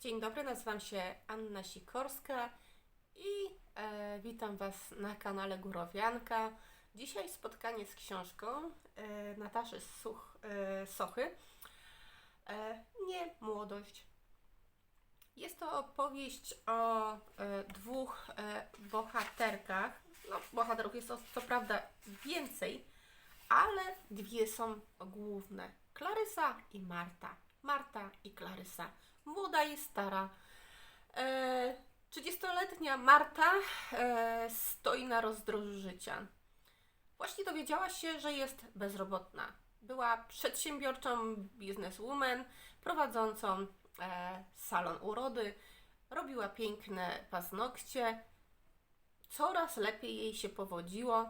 Dzień dobry, nazywam się Anna Sikorska i e, witam Was na kanale Górowianka. Dzisiaj spotkanie z książką e, Nataszy Such, e, Sochy. E, nie młodość. Jest to opowieść o e, dwóch e, bohaterkach. No, bohaterów jest to co prawda więcej, ale dwie są główne. Klarysa i Marta. Marta i Klarysa. Młoda i stara. E, 30-letnia Marta e, stoi na rozdrożu życia. Właśnie dowiedziała się, że jest bezrobotna. Była przedsiębiorczą bizneswoman, prowadzącą e, salon urody, robiła piękne paznokcie. Coraz lepiej jej się powodziło.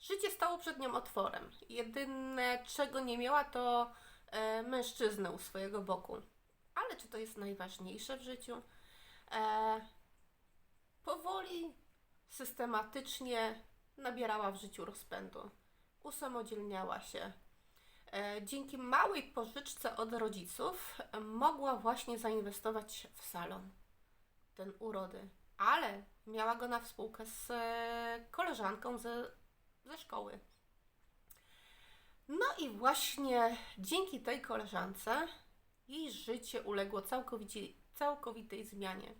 Życie stało przed nią otworem. Jedyne, czego nie miała, to e, mężczyznę u swojego boku. Ale czy to jest najważniejsze w życiu? E, powoli, systematycznie nabierała w życiu rozpędu. Usamodzielniała się. E, dzięki małej pożyczce od rodziców mogła właśnie zainwestować w salon, ten urody. Ale miała go na współkę z e, koleżanką ze, ze szkoły. No i właśnie dzięki tej koleżance jej życie uległo całkowitej zmianie.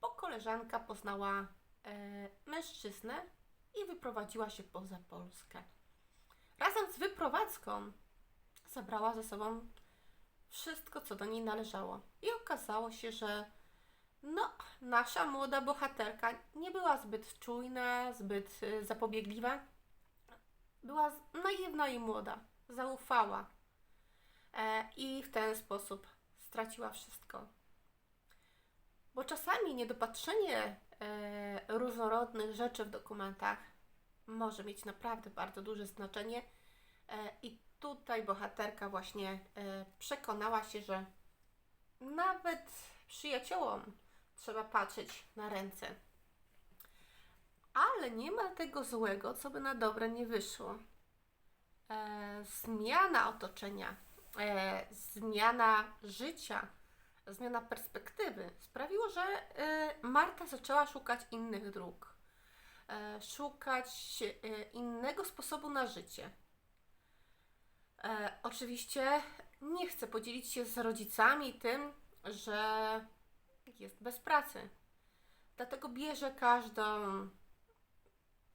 Bo koleżanka poznała e, mężczyznę i wyprowadziła się poza Polskę. Razem z wyprowadzką zabrała ze sobą wszystko, co do niej należało. I okazało się, że no, nasza młoda bohaterka nie była zbyt czujna, zbyt e, zapobiegliwa. Była naiwna i młoda. Zaufała. E, I w ten sposób straciła wszystko. Bo czasami niedopatrzenie e, różnorodnych rzeczy w dokumentach może mieć naprawdę bardzo duże znaczenie. E, I tutaj bohaterka właśnie przekonała się, że nawet przyjaciołom trzeba patrzeć na ręce. Ale nie ma tego złego, co by na dobre nie wyszło. E, zmiana otoczenia, e, zmiana życia, zmiana perspektywy sprawiło, że e, Marta zaczęła szukać innych dróg, szukać innego sposobu na życie. Oczywiście nie chcę podzielić się z rodzicami tym, że jest bez pracy. Dlatego bierze każdą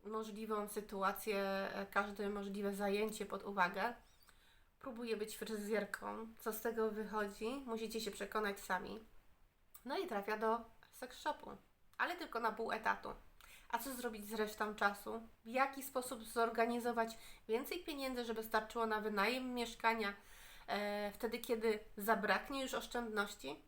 możliwą sytuację, e, każde możliwe zajęcie pod uwagę. Próbuje być fryzjerką. Co z tego wychodzi? Musicie się przekonać sami. No i trafia do sex shopu, ale tylko na pół etatu. A co zrobić z resztą czasu? W jaki sposób zorganizować więcej pieniędzy, żeby starczyło na wynajem mieszkania e, wtedy, kiedy zabraknie już oszczędności?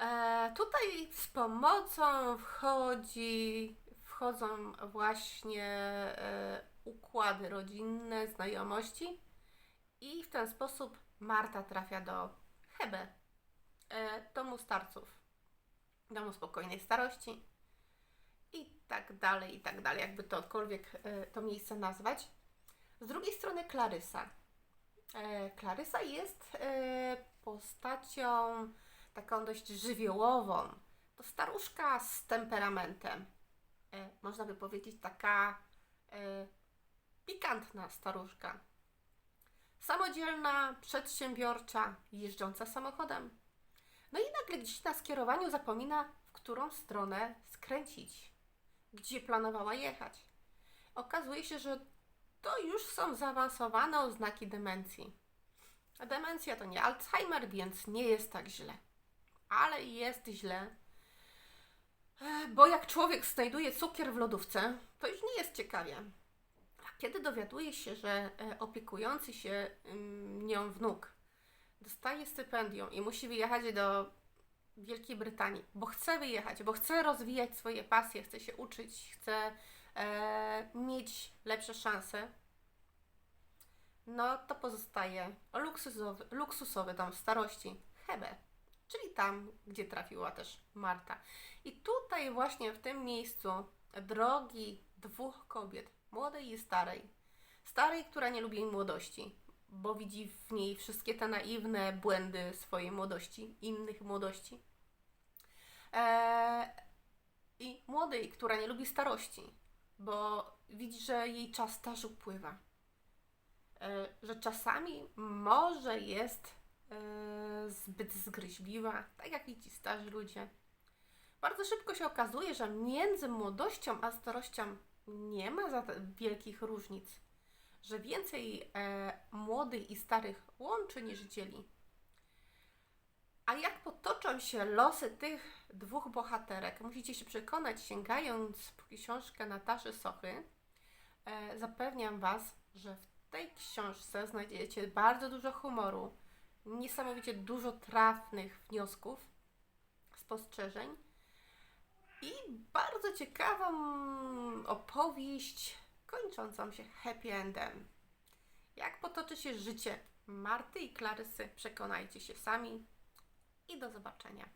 E, tutaj z pomocą wchodzi, wchodzą właśnie e, układy rodzinne, znajomości i w ten sposób Marta trafia do Hebe, e, domu starców, domu spokojnej starości i tak dalej, i tak dalej, jakby tokolwiek e, to miejsce nazwać. Z drugiej strony Klarysa. Klarysa jest postacią taką dość żywiołową. To staruszka z temperamentem. E, można by powiedzieć taka e, pikantna staruszka. Samodzielna, przedsiębiorcza, jeżdżąca samochodem. No i nagle gdzieś na skierowaniu zapomina, w którą stronę skręcić, gdzie planowała jechać. Okazuje się, że to już są zaawansowane oznaki demencji. A demencja to nie Alzheimer, więc nie jest tak źle ale jest źle. Bo jak człowiek znajduje cukier w lodówce, to już nie jest ciekawie. A kiedy dowiaduje się, że e, opiekujący się ym, nią wnuk dostaje stypendium i musi wyjechać do Wielkiej Brytanii, bo chce wyjechać, bo chce rozwijać swoje pasje, chce się uczyć, chce e, mieć lepsze szanse, no to pozostaje luksusowy, luksusowy dom starości, Hebe czyli tam, gdzie trafiła też Marta. I tutaj właśnie w tym miejscu drogi dwóch kobiet, młodej i starej. Starej, która nie lubi młodości, bo widzi w niej wszystkie te naiwne błędy swojej młodości, innych młodości. E, I młodej, która nie lubi starości, bo widzi, że jej czas też upływa. E, że czasami może jest zbyt zgryźliwa, tak jak i ci starzy ludzie. Bardzo szybko się okazuje, że między młodością a starością nie ma za wielkich różnic, że więcej e, młodych i starych łączy niż dzieli. A jak potoczą się losy tych dwóch bohaterek, musicie się przekonać, sięgając po książkę Nataszy Sochy. E, zapewniam Was, że w tej książce znajdziecie bardzo dużo humoru, niesamowicie dużo trafnych wniosków, spostrzeżeń i bardzo ciekawą opowieść kończącą się happy endem. Jak potoczy się życie Marty i Klarysy, przekonajcie się sami i do zobaczenia.